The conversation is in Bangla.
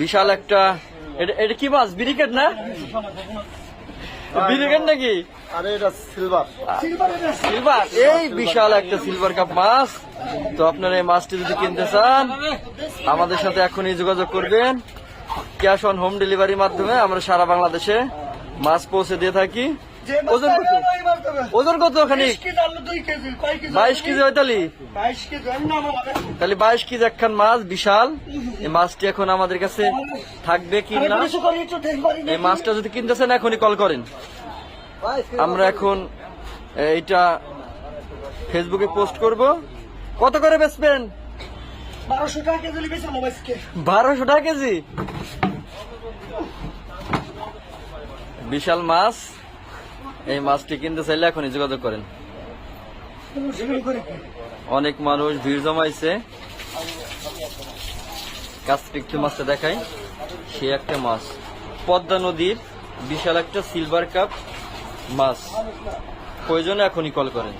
বিশাল একটা এটা কি মাছ? বিরিকেট না? বিরিকেট নাকি? আরে এটা সিলভার। সিলভার। এই বিশাল একটা সিলভার কাপ মাছ। তো আপনারা এই মাছটি যদি কিনতে চান আমাদের সাথে এখনই যোগাযোগ করবেন। ক্যাশ অন হোম ডেলিভারির মাধ্যমে আমরা সারা বাংলাদেশে মাছ পৌঁছে দিয়ে থাকি। ওজন কত? ওজন কত ওখানে? বাইশ কেজি হয় তাহলে? তাহলে বাইশ কেজি একখান মাছ বিশাল। এই মাছটি এখন আমাদের কাছে থাকবে কি না? এই মাছটা যদি কিনতে চান এখনই কল করেন। আমরা এখন এইটা ফেসবুকে পোস্ট করব। কত করে বেচবেন? বারোশো টাকা কেজি বারোশো টাকা কেজি? বিশাল মাছ। এই মাছটি কিনতে চাইলে এখনই যোগাযোগ করেন। অনেক মানুষ ভিড় জমাইছে। মাছটা দেখাই। সে একটা মাছ। পদ্মা নদীর বিশাল একটা সিলভার কাপ মাছ। প্রয়োজনে এখনই কল করেন।